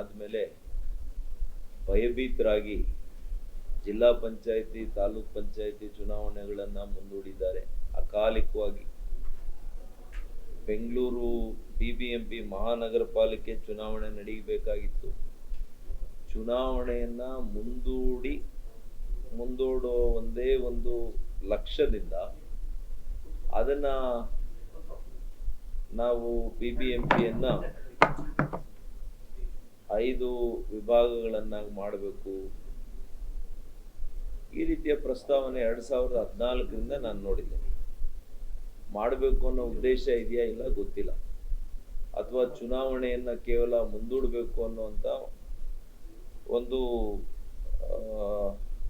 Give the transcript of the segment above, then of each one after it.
ಆದಮೇಲೆ ಭಯಭೀತರಾಗಿ ಜಿಲ್ಲಾ ಪಂಚಾಯಿತಿ, ತಾಲೂಕ್ ಪಂಚಾಯತಿ ಚುನಾವಣೆಗಳನ್ನು ಮುಂದೂಡಿದ್ದಾರೆ. ಅಕಾಲಿಕವಾಗಿ. ಬೆಂಗಳೂರು ಬಿಬಿಎಂಪಿ ಮಹಾನಗರ ಪಾಲಿಕೆ ಚುನಾವಣೆ ನಡೀಬೇಕಾಗಿತ್ತು. ಚುನಾವಣೆಯನ್ನ ಮುಂದೂಡಿ, ಮುಂದೂಡೋ ಒಂದೇ ಒಂದು ಲಕ್ಷ್ಯದಿಂದ ಅದನ್ನ ನಾವು ಬಿಬಿಎಂಪಿಯನ್ನ ಐದು ವಿಭಾಗಗಳನ್ನಾಗಿ ಮಾಡಬೇಕು. ಈ ರೀತಿಯ ಪ್ರಸ್ತಾವನೆ ಎರಡು ಸಾವಿರದ ಹದಿನಾಲ್ಕರಿಂದ ನಾನು ನೋಡಿದ್ದೇನೆ. ಮಾಡಬೇಕು ಅನ್ನೋ ಉದ್ದೇಶ ಇದೆಯಾ ಇಲ್ಲ ಗೊತ್ತಿಲ್ಲ. ಅಥವಾ ಚುನಾವಣೆಯನ್ನ ಕೇವಲ ಮುಂದೂಡಬೇಕು ಅನ್ನುವಂಥ ಒಂದು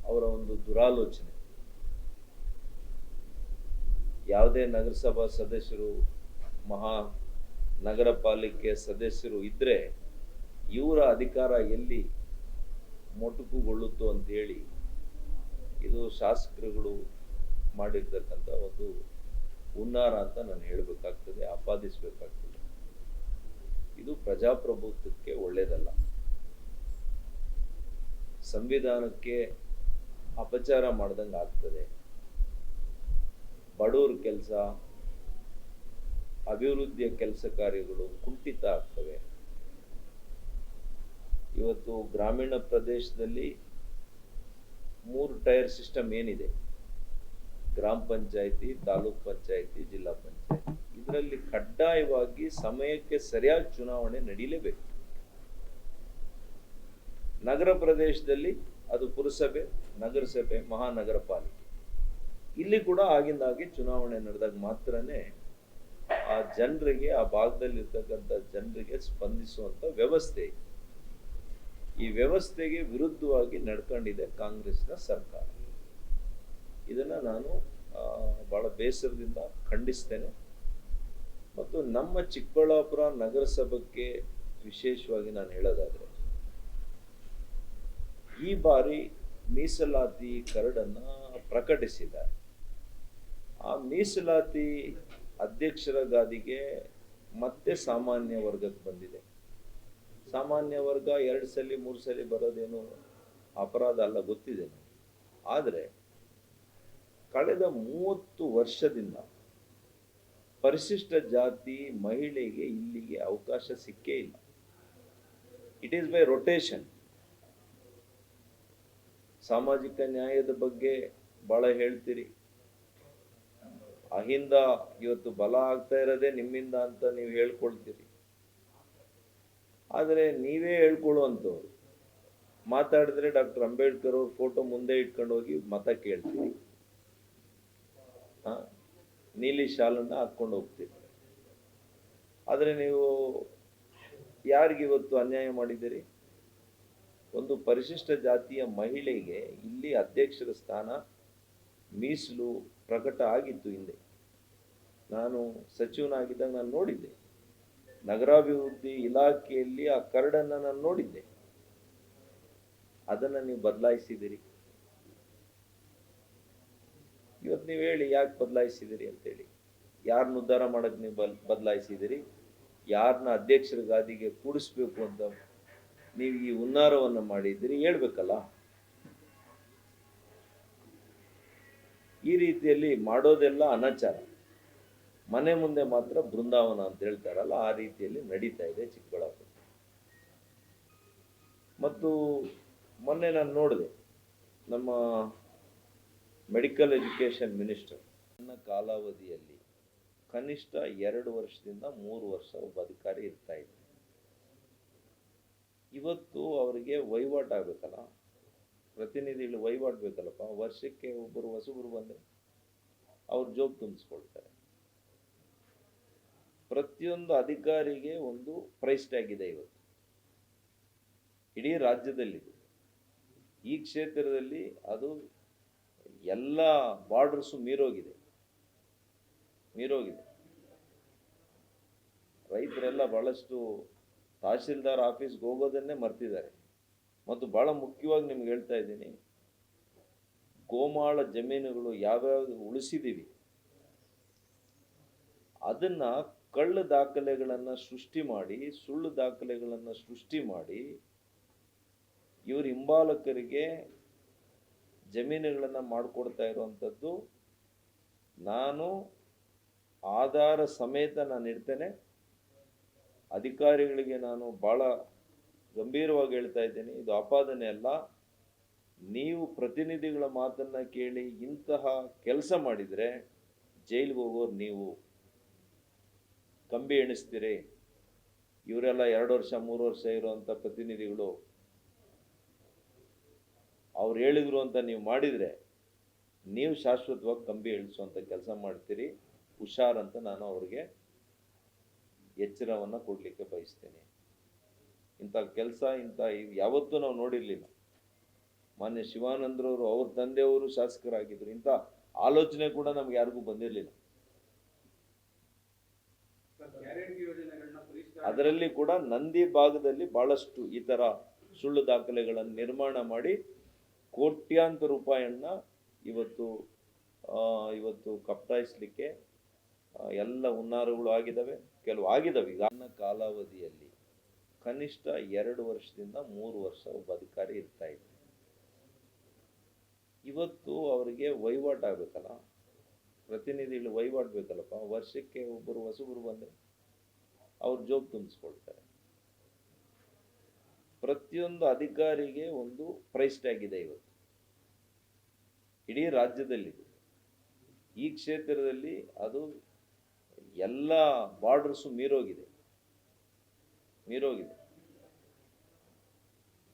ಅವರ ಒಂದು ದುರಾಲೋಚನೆ. ಯಾವುದೇ ನಗರಸಭಾ ಸದಸ್ಯರು ಮಹಾ ನಗರ ಪಾಲಿಕೆ ಸದಸ್ಯರು ಇದ್ರೆ ಇವರ ಅಧಿಕಾರ ಎಲ್ಲಿ ಮೊಟಕುಗೊಳ್ಳುತ್ತೋ ಅಂತೇಳಿ ಇದು ಶಾಸಕರುಗಳು ಮಾಡಿರ್ತಕ್ಕಂಥ ಒಂದು ಹುನ್ನಾರ ಅಂತ ನಾನು ಹೇಳಬೇಕಾಗ್ತದೆ, ಆಪಾದಿಸಬೇಕಾಗ್ತದೆ. ಇದು ಪ್ರಜಾಪ್ರಭುತ್ವಕ್ಕೆ ಒಳ್ಳೆಯದಲ್ಲ ಸಂವಿಧಾನಕ್ಕೆ ಅಪಚಾರ ಮಾಡ್ದಂಗೆ ಆಗ್ತದೆ. ಬಡವ್ರ ಕೆಲಸ, ಅಭಿವೃದ್ಧಿಯ ಕೆಲಸ ಕಾರ್ಯಗಳು ಕುಂಠಿತ ಆಗ್ತವೆ. ಇವತ್ತು ಗ್ರಾಮೀಣ ಪ್ರದೇಶದಲ್ಲಿ ಮೂರು ಟೈರ್ ಸಿಸ್ಟಮ್ ಏನಿದೆ? ಗ್ರಾಮ ಪಂಚಾಯಿತಿ, ತಾಲೂಕ್ ಪಂಚಾಯತಿ, ಜಿಲ್ಲಾ ಪಂಚಾಯಿತಿ. ಇದರಲ್ಲಿ ಕಡ್ಡಾಯವಾಗಿ ಸಮಯಕ್ಕೆ ಸರಿಯಾಗಿ ಚುನಾವಣೆ ನಡೀಲೇಬೇಕು. ನಗರ ಪ್ರದೇಶದಲ್ಲಿ ಅದು ಪುರಸಭೆ, ನಗರಸಭೆ, ಮಹಾನಗರ ಪಾಲಿಕೆ. ಇಲ್ಲಿ ಕೂಡ ಆಗಿಂದಾಗೆ ಚುನಾವಣೆ ನಡೆದಾಗ ಮಾತ್ರನೇ ಆ ಜನರಿಗೆ, ಆ ಭಾಗದಲ್ಲಿರ್ತಕ್ಕಂಥ ಜನರಿಗೆ ಸ್ಪಂದಿಸುವಂತ ವ್ಯವಸ್ಥೆ ಇದೆ. ಈ ವ್ಯವಸ್ಥೆಗೆ ವಿರುದ್ಧವಾಗಿ ನಡ್ಕೊಂಡಿದೆ ಕಾಂಗ್ರೆಸ್ನ ಸರ್ಕಾರ. ಇದನ್ನು ನಾನು ಭಾಳ ಬೇಸರದಿಂದ ಖಂಡಿಸ್ತೇನೆ. ಮತ್ತು ನಮ್ಮ ಚಿಕ್ಕಬಳ್ಳಾಪುರ ನಗರಸಭೆಗೆ ವಿಶೇಷವಾಗಿ ನಾನು ಹೇಳೋದಾದರೆ, ಈ ಬಾರಿ ಮೀಸಲಾತಿ ಕರಡನ್ನು ಪ್ರಕಟಿಸಿದ್ದಾರೆ. ಆ ಮೀಸಲಾತಿ ಅಧ್ಯಕ್ಷರ ಗಾದಿಗೆ ಮತ್ತೆ ಸಾಮಾನ್ಯ ವರ್ಗಕ್ಕೆ ಬಂದಿದೆ. ಸಾಮಾನ್ಯ ವರ್ಗ ಎರಡು ಸಲ, ಮೂರು ಸಲ ಬರೋದೇನು ಅಪರಾಧ ಅಲ್ಲ, ಗೊತ್ತಿದೆ ಆದರೆ ಕಳೆದ ಮೂವತ್ತು ವರ್ಷದಿಂದ ಪರಿಶಿಷ್ಟ ಜಾತಿ ಮಹಿಳೆಗೆ ಇಲ್ಲಿಗೆ ಅವಕಾಶ ಸಿಕ್ಕೇ ಇಲ್ಲ. ಇಟ್ ಈಸ್ ಬೈ ರೊಟೇಷನ್ ಸಾಮಾಜಿಕ ನ್ಯಾಯದ ಬಗ್ಗೆ ಬಹಳ ಹೇಳ್ತೀರಿ. ಅಹಿಂದ ಇವತ್ತು ಬಲ ಆಗ್ತಾ ಇರೋದೇ ನಿಮ್ಮಿಂದ ಅಂತ ನೀವು ಹೇಳ್ಕೊಳ್ತೀರಿ. ಆದರೆ ನೀವೇ ಹೇಳ್ಕೊಳ್ಳುವಂಥವ್ರು. ಮಾತಾಡಿದ್ರೆ ಡಾಕ್ಟರ್ ಅಂಬೇಡ್ಕರ್ ಅವ್ರ ಫೋಟೋ ಮುಂದೆ ಇಟ್ಕೊಂಡು ಹೋಗಿ ಮತ ಕೇಳ್ತೀವಿ ನೀಲಿ ಶಾಲನ್ನು ಹಾಕೊಂಡು ಹೋಗ್ತೀವಿ ಆದರೆ ನೀವು ಯಾರಿಗೆ ಇವತ್ತು ಅನ್ಯಾಯ ಮಾಡಿದ್ದೀರಿ? ಒಂದು ಪರಿಶಿಷ್ಟ ಜಾತಿಯ ಮಹಿಳೆಗೆ ಇಲ್ಲಿ ಅಧ್ಯಕ್ಷರ ಸ್ಥಾನ ಮೀಸಲು ಪ್ರಕಟ ಆಗಿತ್ತು ಹಿಂದೆ. ನಾನು ಸಚಿವನಾಗಿದ್ದಾಗ ನಾನು ನೋಡಿದ್ದೆ. ನಗರಾಭಿವೃದ್ಧಿ ಇಲಾಖೆಯಲ್ಲಿ ಆ ಕರಡನ್ನ ನಾನು ನೋಡಿದ್ದೆ. ಅದನ್ನ ನೀವು ಬದಲಾಯಿಸಿದಿರಿ. ಇವತ್ತು ನೀವು ಹೇಳಿ, ಯಾಕೆ ಬದಲಾಯಿಸಿದಿರಿ ಅಂತೇಳಿ ಯಾರನ್ನ ಉದ್ಧಾರ ಮಾಡೋಕ್ಕೆ ನೀವು ಬಲ್, ಬದಲಾಯಿಸಿದಿರಿ? ಯಾರನ್ನ ಅಧ್ಯಕ್ಷರ ಗಾದಿಗೆ ಕೂಡಿಸ್ಬೇಕು ಅಂತ ನೀವು ಈ ಹುನ್ನಾರವನ್ನ ಮಾಡಿದ್ದೀರಿ, ಹೇಳ್ಬೇಕಲ್ಲ? ಈ ರೀತಿಯಲ್ಲಿ ಮಾಡೋದೆಲ್ಲ ಅನಾಚಾರ. ಮನೆ ಮುಂದೆ ಮಾತ್ರ ಬೃಂದಾವನ ಅಂತ ಹೇಳ್ತಾರಲ್ಲ, ಆ ರೀತಿಯಲ್ಲಿ ನಡೀತಾ ಇದೆ ಚಿಕ್ಕಬಳ್ಳಾಪುರ. ಮತ್ತು ಮೊನ್ನೆ ನಾನು ನೋಡಿದೆ, ನಮ್ಮ ಮೆಡಿಕಲ್ ಎಜುಕೇಷನ್ ಮಿನಿಸ್ಟರ್ ನನ್ನ ಕಾಲಾವಧಿಯಲ್ಲಿ ಕನಿಷ್ಠ ಎರಡು ವರ್ಷದಿಂದ ಮೂರು ವರ್ಷ ಒಬ್ಬ ಅಧಿಕಾರಿ ಇರ್ತಾ ಇದ್ದ. ಇವತ್ತು ಅವರಿಗೆ ವಹಿವಾಟು ಆಗ್ಬೇಕಲ್ಲ? ಪ್ರತಿನಿಧಿಗಳು ವಹಿವಾಟು ಬೇಕಲ್ಲಪ್ಪ? ವರ್ಷಕ್ಕೆ ಒಬ್ಬರು ಹೊಸಬರು ಬಂದರೆ ಅವ್ರ ಜೋಬ್ ತುಂಬಿಸ್ಕೊಳ್ತಾರೆ. ಪ್ರತಿಯೊಂದು ಅಧಿಕಾರಿಗೆ ಒಂದು ಪ್ರೈಸ್ ಟ್ಯಾಗ್ ಇದೆ ಇವತ್ತು. ಇಡೀ ರಾಜ್ಯದಲ್ಲಿದೆ. ಈ ಕ್ಷೇತ್ರದಲ್ಲಿ ಅದು ಎಲ್ಲ ಬಾರ್ಡರ್ಸು ಮೀರೋಗಿದೆ. ಮೀರೋಗಿದೆ. ರೈತರೆಲ್ಲ ಬಹಳಷ್ಟು ತಹಶೀಲ್ದಾರ್ ಆಫೀಸ್ಗೆ ಹೋಗೋದನ್ನೇ ಮರ್ತಿದ್ದಾರೆ. ಮತ್ತು ಭಾಳ ಮುಖ್ಯವಾಗಿ ನಿಮ್ಗೆ ಹೇಳ್ತಾ ಇದ್ದೀನಿ, ಗೋಮಾಳ ಜಮೀನುಗಳು ಯಾವ್ಯಾವ್ದು ಉಳಿಸಿದ್ದೀವಿ ಅದನ್ನ ಕಳ್ಳು ದಾಖಲೆಗಳನ್ನು ಸೃಷ್ಟಿ ಮಾಡಿ, ಸುಳ್ಳು ದಾಖಲೆಗಳನ್ನು ಸೃಷ್ಟಿ ಮಾಡಿ, ಇವರು ಹಿಂಬಾಲಕರಿಗೆ ಜಮೀನುಗಳನ್ನು ಮಾಡಿಕೊಡ್ತಾ ಇರುವಂಥದ್ದು ನಾನು ಆಧಾರ ಸಮೇತ ನಾನು ಇಡ್ತೇನೆ. ಅಧಿಕಾರಿಗಳಿಗೆ ನಾನು ಭಾಳ ಗಂಭೀರವಾಗಿ ಹೇಳ್ತಾ ಇದ್ದೀನಿ. ಇದು ಆಪಾದನೆ ಅಲ್ಲ. ನೀವು ಪ್ರತಿನಿಧಿಗಳ ಮಾತನ್ನು ಕೇಳಿ ಇಂತಹ ಕೆಲಸ ಮಾಡಿದರೆ ಜೈಲಿಗೆ ಹೋಗೋರು ನೀವು ಕಂಬಿ ಎಣಿಸ್ತೀರಿ. ಇವರೆಲ್ಲ ಎರಡು ವರ್ಷ, ಮೂರು ವರ್ಷ ಇರುವಂಥ ಪ್ರತಿನಿಧಿಗಳು ಅವ್ರು ಹೇಳಿದ್ರು ಅಂತ ನೀವು ಮಾಡಿದರೆ ನೀವು ಶಾಶ್ವತವಾಗಿ ಕಂಬಿ ಇಳಿಸುವಂಥ ಕೆಲಸ ಮಾಡ್ತೀರಿ. ಹುಷಾರಂತ ನಾನು ಅವ್ರಿಗೆ ಎಚ್ಚರವನ್ನು ಕೊಡಲಿಕ್ಕೆ ಬಯಸ್ತೇನೆ. ಇಂಥ ಕೆಲಸ, ಇಂಥ ಯಾವತ್ತೂ ನಾವು ನೋಡಿರಲಿಲ್ಲ. ಮಾನ್ಯ ಶಿವಾನಂದ್ರವರು, ಅವ್ರ ತಂದೆಯವರು ಶಾಸಕರಾಗಿದ್ದರು ಇಂಥ ಆಲೋಚನೆ ಕೂಡ ನಮ್ಗೆ ಯಾರಿಗೂ ಬಂದಿರಲಿಲ್ಲ. ಅದರಲ್ಲಿ ಕೂಡ ನಂದಿ ಭಾಗದಲ್ಲಿ ಬಹಳಷ್ಟು ಈ ಥರ ಸುಳ್ಳು ದಾಖಲೆಗಳನ್ನು ನಿರ್ಮಾಣ ಮಾಡಿ ಕೋಟ್ಯಾಂತರ ರೂಪಾಯಿಯನ್ನ ಇವತ್ತು ಇವತ್ತು ಕಪ್ತಾಯಿಸ್ಲಿಕ್ಕೆ ಎಲ್ಲ ಹುನ್ನಾರಗಳು ಆಗಿದ್ದಾವೆ. ಕೆಲವು ಆಗಿದ್ದಾವೆ. ಈಗ ನನ್ನ ಕಾಲಾವಧಿಯಲ್ಲಿ ಕನಿಷ್ಠ ಎರಡು ವರ್ಷದಿಂದ ಮೂರು ವರ್ಷ ಒಬ್ಬ ಅಧಿಕಾರಿ ಇರ್ತಾ ಇದ್ರು ಇವತ್ತು ಅವರಿಗೆ ವಹಿವಾಟು ಆಗ್ಬೇಕಲ್ಲ? ಪ್ರತಿನಿಧಿಗಳು ವಹಿವಾಟು ಬೇಕಲ್ಲಪ್ಪ? ವರ್ಷಕ್ಕೆ ಒಬ್ಬರು ಹೊಸಬರು ಬಂದರೆ? ಅವ್ರ ಜೋಬ್ ತುಂಬಿಸ್ಕೊಳ್ತಾರೆ. ಪ್ರತಿಯೊಂದು ಅಧಿಕಾರಿಗೆ ಒಂದು ಪ್ರೈಸ್ ಟ್ಯಾಗ್ ಇದೆ ಇವತ್ತು. ಇಡೀ ರಾಜ್ಯದಲ್ಲಿ ಈ ಕ್ಷೇತ್ರದಲ್ಲಿ ಅದು ಎಲ್ಲ ಬಾರ್ಡರ್ಸು ಮೀರೋಗಿದೆ. ಮೀರೋಗಿದೆ.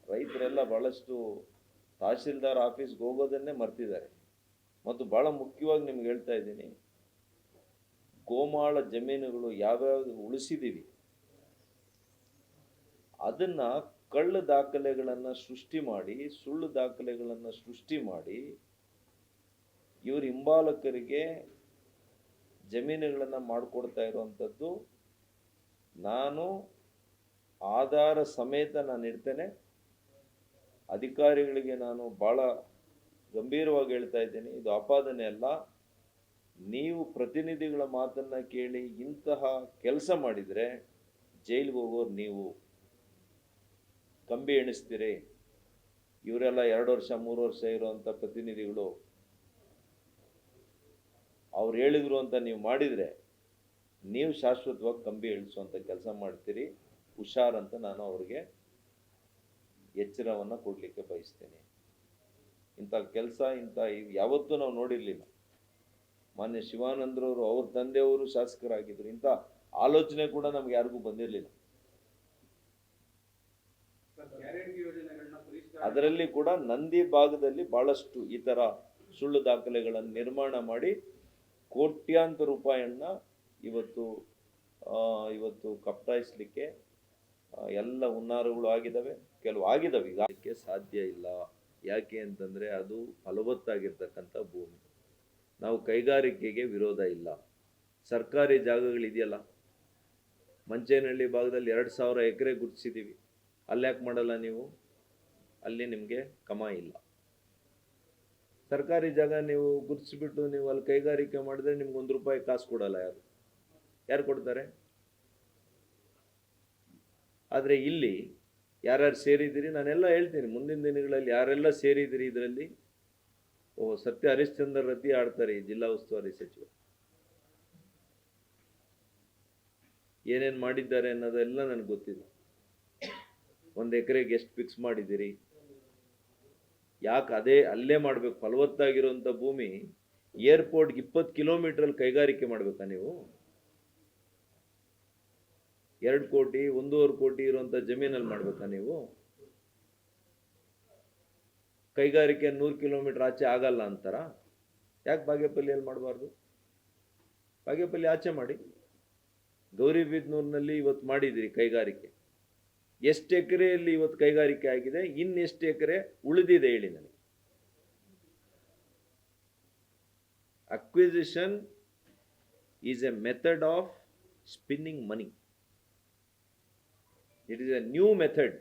ರೈತರೆಲ್ಲ ಬಹಳಷ್ಟು ತಹಶೀಲ್ದಾರ್ ಆಫೀಸ್ಗೆ ಹೋಗೋದನ್ನೇ ಮರ್ತಿದ್ದಾರೆ. ಮತ್ತು ಭಾಳ ಮುಖ್ಯವಾಗಿ ನಿಮ್ಗೆ ಹೇಳ್ತಾ ಇದ್ದೀನಿ ಗೋಮಾಳ ಜಮೀನುಗಳು ಯಾವ್ಯಾವ್ದು ಉಳಿಸಿದೀವಿ, ಅದನ್ನ ಕಳ್ಳ ದಾಖಲೆಗಳನ್ನು ಸೃಷ್ಟಿ ಮಾಡಿ, ಸುಳ್ಳು ದಾಖಲೆಗಳನ್ನು ಸೃಷ್ಟಿ ಮಾಡಿ, ಇವ್ರ ಹಿಂಬಾಲಕರಿಗೆ ಜಮೀನುಗಳನ್ನು ಮಾಡಿಕೊಡ್ತಾ ಇರುವಂಥದ್ದು. ನಾನು ಆಧಾರ ಸಮೇತ ನಾನು ಇಡ್ತೇನೆ. ಅಧಿಕಾರಿಗಳಿಗೆ ನಾನು ಭಾಳ ಗಂಭೀರವಾಗಿ ಹೇಳ್ತಾ ಇದ್ದೀನಿ. ಇದು ಆಪಾದನೆ ಅಲ್ಲ. ನೀವು ಪ್ರತಿನಿಧಿಗಳ ಮಾತನ್ನ ಕೇಳಿ ಇಂತಹ ಕೆಲಸ ಮಾಡಿದರೆ ಜೈಲಿಗೆ ಹೋಗೋರು ನೀವು ಕಂಬಿ ಎಣಿಸ್ತೀರಿ. ಇವರೆಲ್ಲ ಎರಡು ವರ್ಷ, ಮೂರು ವರ್ಷ ಇರುವಂಥ ಪ್ರತಿನಿಧಿಗಳು. ಅವ್ರು ಹೇಳಿದ್ರು ಅಂತ ನೀವು ಮಾಡಿದರೆ ನೀವು ಶಾಶ್ವತವಾಗಿ ಕಂಬಿ ಇಳಿಸುವಂಥ ಕೆಲಸ ಮಾಡ್ತೀರಿ. ಹುಷಾರಂತ ನಾನು ಅವ್ರಿಗೆ ಎಚ್ಚರವನ್ನು ಕೊಡಲಿಕ್ಕೆ ಬಯಸ್ತೇನೆ. ಇಂಥ ಕೆಲಸ, ಇಂಥ ಯಾವತ್ತೂ ನಾವು ನೋಡಿರಲಿಲ್ಲ. ಮಾನ್ಯ ಶಿವಾನಂದ್ರವರು, ಅವ್ರ ತಂದೆಯವರು ಶಾಸಕರಾಗಿದ್ದರು ಇಂಥ ಆಲೋಚನೆ ಕೂಡ ನಮ್ಗೆ ಯಾರಿಗೂ ಬಂದಿರಲಿಲ್ಲ. ಅದರಲ್ಲಿ ಕೂಡ ನಂದಿ ಭಾಗದಲ್ಲಿ ಬಹಳಷ್ಟು ಈ ಥರ ಸುಳ್ಳು ದಾಖಲೆಗಳನ್ನು ನಿರ್ಮಾಣ ಮಾಡಿ ಕೋಟ್ಯಾಂತರ ರೂಪಾಯಿಯನ್ನ ಇವತ್ತು ಇವತ್ತು ಕಪ್ತಾಯಿಸ್ಲಿಕ್ಕೆ ಎಲ್ಲ ಹುನ್ನಾರಗಳು ಆಗಿದ್ದಾವೆ. ಕೆಲವು ಆಗಿದ್ದಾವೆ. ಈಗ ಸಾಧ್ಯ ಇಲ್ಲ. ಯಾಕೆ ಅಂತಂದರೆ ಅದು ಫಲವತ್ತಾಗಿರ್ತಕ್ಕಂಥ ಭೂಮಿ. ನಾವು ಕೈಗಾರಿಕೆಗೆ ವಿರೋಧ ಇಲ್ಲ. ಸರ್ಕಾರಿ ಜಾಗಗಳಿದೆಯಲ್ಲ ಮಂಚೇನಹಳ್ಳಿ ಭಾಗದಲ್ಲಿ ಎರಡು ಸಾವಿರ ಎಕರೆ ಗುರುತಿಸಿದ್ದೀವಿ ಅಲ್ಲ್ಯಾಕೆ ಮಾಡಲ್ಲ ನೀವು? ಅಲ್ಲಿ ನಿಮಗೆ ಕಮ ಇಲ್ಲ. ಸರ್ಕಾರಿ ಜಾಗ ನೀವು ಗುರುತಿಸಿಬಿಟ್ಟು ನೀವು ಅಲ್ಲಿ ಕೈಗಾರಿಕೆ ಮಾಡಿದ್ರೆ ನಿಮ್ಗೆ ಒಂದು ರೂಪಾಯಿ ಕಾಸು ಕೊಡಲ್ಲ ಯಾರು? ಯಾರು ಕೊಡ್ತಾರೆ? ಆದರೆ ಇಲ್ಲಿ ಯಾರ್ಯಾರು ಸೇರಿದ್ದೀರಿ, ನಾನೆಲ್ಲ ಹೇಳ್ತೀನಿ. ಮುಂದಿನ ದಿನಗಳಲ್ಲಿ ಯಾರೆಲ್ಲ ಸೇರಿದ್ದೀರಿ ಇದರಲ್ಲಿ ಓ, ಸತ್ಯ ಹರಿಶ್ಚಂದ್ರ ರತಿ ಆಡ್ತಾರೆ ಈ ಜಿಲ್ಲಾ ಉಸ್ತುವಾರಿ ಸಚಿವ ಏನೇನು ಮಾಡಿದ್ದಾರೆ ಅನ್ನೋದೆಲ್ಲ ನನಗೆ ಗೊತ್ತಿದೆ ಒಂದು ಎಕರೆಗೆ ಎಷ್ಟು ಫಿಕ್ಸ್ ಮಾಡಿದ್ದೀರಿ? ಯಾಕೆ ಅದೇ ಅಲ್ಲೇ ಮಾಡಬೇಕು? ಫಲವತ್ತಾಗಿರುವಂಥ ಭೂಮಿ ಏರ್ಪೋರ್ಟ್ಗೆ ಇಪ್ಪತ್ತು ಕಿಲೋಮೀಟ್ರಲ್ಲಿ ಕೈಗಾರಿಕೆ ಮಾಡಬೇಕಾ ನೀವು? ಎರಡು ಕೋಟಿ, ಒಂದೂವರೆ ಕೋಟಿ ಇರುವಂಥ ಜಮೀನಲ್ಲಿ ಮಾಡಬೇಕಾ ನೀವು? ಕೈಗಾರಿಕೆ ನೂರು ಕಿಲೋಮೀಟರ್ ಆಚೆ ಆಗಲ್ಲ ಅಂತಾರ, ಯಾಕೆ ಬಾಗೇಪಲ್ಲಿಯಲ್ಲಿ ಮಾಡಬಾರ್ದು? ಬಾಗೇಪಲ್ಲಿ ಆಚೆ ಮಾಡಿ. ಗೌರಿಬಿದ್ನೂರಿನಲ್ಲಿ ಇವತ್ತು ಮಾಡಿದಿರಿ ಕೈಗಾರಿಕೆ. ಎಷ್ಟು ಎಕರೆಯಲ್ಲಿ ಇವತ್ತು ಕೈಗಾರಿಕೆ ಆಗಿದೆ, ಇನ್ನೆಷ್ಟು ಎಕರೆ ಉಳಿದಿದೆ ಹೇಳಿ ನನಗೆ. Acquisition is a method of spinning money it is a new method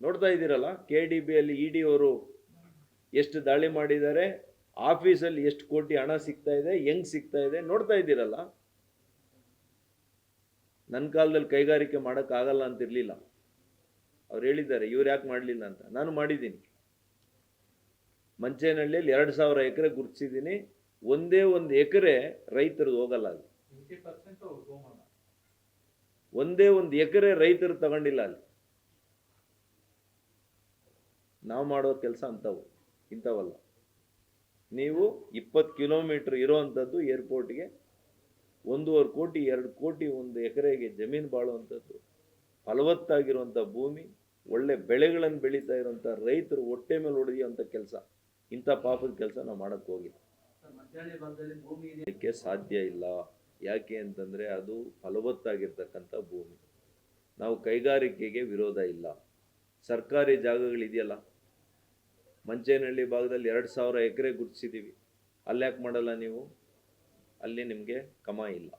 ನೋಡ್ತಾ ಇದ್ದೀರಲ್ಲ ಕೆ ಡಿ ಬಿಯಲ್ಲಿ ಇ ಡಿ ಅವರು ಎಷ್ಟು ದಾಳಿ ಮಾಡಿದ್ದಾರೆ ಆಫೀಸಲ್ಲಿ ಎಷ್ಟು ಕೋಟಿ ಹಣ ಸಿಗ್ತಾ ಇದೆ ಹೆಂಗ್ ಸಿಗ್ತಾ ಇದೆ ನೋಡ್ತಾ ಇದ್ದೀರಲ್ಲ. ನನ್ನ ಕಾಲದಲ್ಲಿ ಕೈಗಾರಿಕೆ ಮಾಡೋಕ್ಕಾಗಲ್ಲ ಅಂತ ಇರಲಿಲ್ಲ ಅವ್ರು ಹೇಳಿದ್ದಾರೆ ಇವ್ರು ಯಾಕೆ ಮಾಡಲಿಲ್ಲ ಅಂತ. ನಾನು ಮಾಡಿದ್ದೀನಿ. ಮಂಚೇನಹಳ್ಳಿಯಲ್ಲಿ ಎರಡು ಸಾವಿರ ಎಕರೆ ಗುರುತಿಸಿದ್ದೀನಿ. ಒಂದೇ ಒಂದು ಎಕರೆ ರೈತರದ್ದು ಹೋಗಲ್ಲ ಅಲ್ಲಿ. ಒಂದೇ ಒಂದು ಎಕರೆ ರೈತರು ತಗೊಂಡಿಲ್ಲ ಅಲ್ಲಿ. ನಾವು ಮಾಡೋ ಕೆಲಸ ಅಂಥವು ಇಂಥವಲ್ಲ. ನೀವು ಇಪ್ಪತ್ತು ಕಿಲೋಮೀಟ್ರ್ ಇರೋವಂಥದ್ದು ಏರ್ಪೋರ್ಟ್ಗೆ ಒಂದೂವರೆ ಕೋಟಿ ಎರಡು ಕೋಟಿ ಒಂದು ಎಕರೆಗೆ ಜಮೀನು ಬಾಳುವಂಥದ್ದು ಫಲವತ್ತಾಗಿರುವಂಥ ಭೂಮಿ ಒಳ್ಳೆ ಬೆಳೆಗಳನ್ನು ಬೆಳೀತಾ ಇರುವಂಥ ರೈತರು ಹೊಟ್ಟೆ ಮೇಲೆ ಹೊಡೆಯುವಂಥ ಕೆಲಸ ಇಂಥ ಪಾಪದ ಕೆಲಸ ನಾವು ಮಾಡೋಕ್ಕೆ ಹೋಗಿಲ್ಲ. ಮಂತ್ರಾಲಯ ಭಾಗದಲ್ಲಿ ಭೂಮಿ ಇದೆ. ಅದಕ್ಕೆ ಸಾಧ್ಯ ಇಲ್ಲ. ಯಾಕೆ ಅಂತಂದರೆ ಅದು ಫಲವತ್ತಾಗಿರ್ತಕ್ಕಂಥ ಭೂಮಿ. ನಾವು ಕೈಗಾರಿಕೆಗೆ ವಿರೋಧ ಇಲ್ಲ. ಸರ್ಕಾರಿ ಜಾಗಗಳಿದೆಯಲ್ಲ ಮಂಚೇನಹಳ್ಳಿ ಭಾಗದಲ್ಲಿ ಎರಡು ಸಾವಿರ ಎಕರೆ ಗುರುತಿಸಿದ್ದೀವಿ ಅಲ್ಲ್ಯಾಕೆ ಮಾಡಲ್ಲ ನೀವು? ಅಲ್ಲಿ ನಿಮಗೆ ಕಮ ಇಲ್ಲ.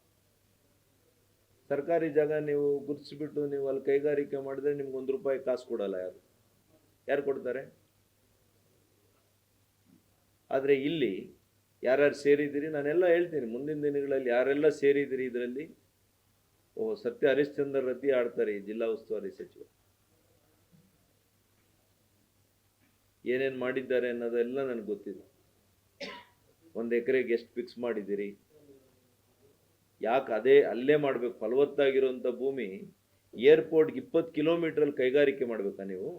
ಸರ್ಕಾರಿ ಜಾಗ ನೀವು ಗುರುತಿಸಿಬಿಟ್ಟು ನೀವು ಅಲ್ಲಿ ಕೈಗಾರಿಕೆ ಮಾಡಿದ್ರೆ ನಿಮ್ಗೆ ಒಂದು ರೂಪಾಯಿ ಕಾಸು ಕೊಡಲ್ಲ ಯಾರು. ಯಾರು ಕೊಡ್ತಾರೆ? ಆದರೆ ಇಲ್ಲಿ ಯಾರ್ಯಾರು ಸೇರಿದ್ದೀರಿ? ನಾನೆಲ್ಲ ಹೇಳ್ತೀನಿ, ಮುಂದಿನ ದಿನಗಳಲ್ಲಿ ಯಾರೆಲ್ಲ ಸೇರಿದ್ದೀರಿ ಇದರಲ್ಲಿ? ಓ ಸತ್ಯ ಹರಿಶ್ಚಂದ್ರ ರತಿ ಆಡ್ತಾರೆ ಈ ಜಿಲ್ಲಾ ಉಸ್ತುವಾರಿ ಸಚಿವರು. ಏನೇನು ಮಾಡಿದ್ದಾರೆ ಅನ್ನೋದೆಲ್ಲ ನನಗೆ ಗೊತ್ತಿದೆ ಒಂದು ಎಕರೆಗೆ ಎಷ್ಟು ಫಿಕ್ಸ್ ಮಾಡಿದ್ದೀರಿ? ಯಾಕೆ ಅದೇ ಅಲ್ಲೇ ಮಾಡಬೇಕು? ಫಲವತ್ತಾಗಿರುವಂಥ ಭೂಮಿ ಏರ್ಪೋರ್ಟ್ಗೆ ಇಪ್ಪತ್ತು ಕಿಲೋಮೀಟ್ರಲ್ಲಿ ಕೈಗಾರಿಕೆ ಮಾಡಬೇಕಾ ನೀವು?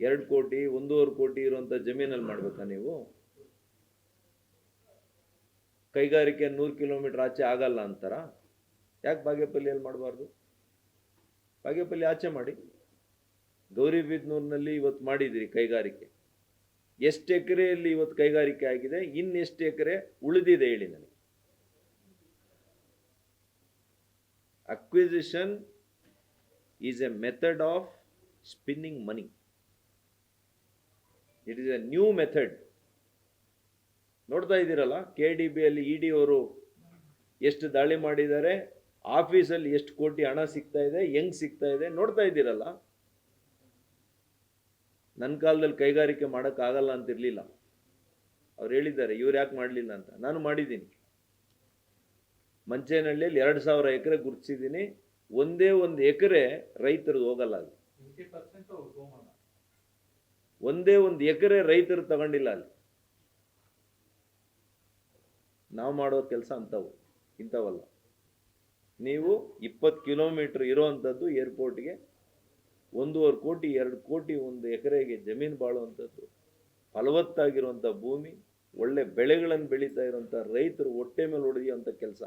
ಎರಡು ಕೋಟಿ, ಒಂದೂವರೆ ಕೋಟಿ ಇರುವಂಥ ಜಮೀನಲ್ಲಿ ಮಾಡಬೇಕಾ ನೀವು? ಕೈಗಾರಿಕೆ ನೂರು ಕಿಲೋಮೀಟ್ರ್ ಆಚೆ ಆಗಲ್ಲ ಅಂತಾರ? ಯಾಕೆ ಬಾಗೇಪಲ್ಲಿಯಲ್ಲಿ ಮಾಡಬಾರ್ದು? ಬಾಗೇಪಲ್ಲಿ ಆಚೆ ಮಾಡಿ. ಗೌರಿಬಿದನೂರಿನಲ್ಲಿ ಇವತ್ತು ಮಾಡಿದಿರಿ ಕೈಗಾರಿಕೆ. ಎಷ್ಟು ಎಕರೆಯಲ್ಲಿ ಇವತ್ತು ಕೈಗಾರಿಕೆ ಆಗಿದೆ? ಇನ್ನೆಷ್ಟು ಎಕರೆ ಉಳಿದಿದೆ ಹೇಳಿ ನನಗೆ. Acquisition is a method of spinning money it is a new method ನೋಡ್ತಾ ಇದ್ದೀರಲ್ಲ ಕೆ ಡಿ ಬಿಯಲ್ಲಿ ಇ ಡಿ ಅವರು ಎಷ್ಟು ದಾಳಿ ಮಾಡಿದ್ದಾರೆ? ಆಫೀಸಲ್ಲಿ ಎಷ್ಟು ಕೋಟಿ ಹಣ ಸಿಗ್ತಾ ಇದೆ? ಹೆಂಗ್ ಸಿಗ್ತಾ ಇದೆ? ನೋಡ್ತಾ ಇದ್ದೀರಲ್ಲ. ನನ್ನ ಕಾಲದಲ್ಲಿ ಕೈಗಾರಿಕೆ ಮಾಡೋಕ್ಕಾಗಲ್ಲ ಅಂತಿರಲಿಲ್ಲ. ಅವ್ರು ಹೇಳಿದ್ದಾರೆ ಇವ್ರು ಯಾಕೆ ಮಾಡಲಿಲ್ಲ ಅಂತ. ನಾನು ಮಾಡಿದ್ದೀನಿ. ಮಂಚೇನಹಳ್ಳಿಯಲ್ಲಿ ಎರಡು ಸಾವಿರ ಎಕರೆ ಗುರುತಿಸಿದ್ದೀನಿ. ಒಂದೇ ಒಂದು ಎಕರೆ ರೈತರದ್ದು ಹೋಗಲ್ಲ ಅಲ್ಲಿ. ಒಂದೇ ಒಂದು ಎಕರೆ ರೈತರು ತಗೊಂಡಿಲ್ಲ ಅಲ್ಲಿ. ನಾವು ಮಾಡೋ ಕೆಲಸ ಅಂಥವು ಇಂಥವಲ್ಲ. ನೀವು ಇಪ್ಪತ್ತು ಕಿಲೋಮೀಟ್ರ್ ಇರೋವಂಥದ್ದು ಏರ್ಪೋರ್ಟ್ಗೆ ಒಂದೂವರೆ ಕೋಟಿ, ಎರಡು ಕೋಟಿ ಒಂದು ಎಕರೆಗೆ ಜಮೀನು ಬಾಳುವಂಥದ್ದು. ಫಲವತ್ತಾಗಿರುವಂಥ ಭೂಮಿ, ಒಳ್ಳೆ ಬೆಳೆಗಳನ್ನು ಬೆಳೀತಾ ಇರುವಂಥ ರೈತರು ಹೊಟ್ಟೆ ಮೇಲೆ ಹೊಡೆಯುವಂಥ ಕೆಲಸ.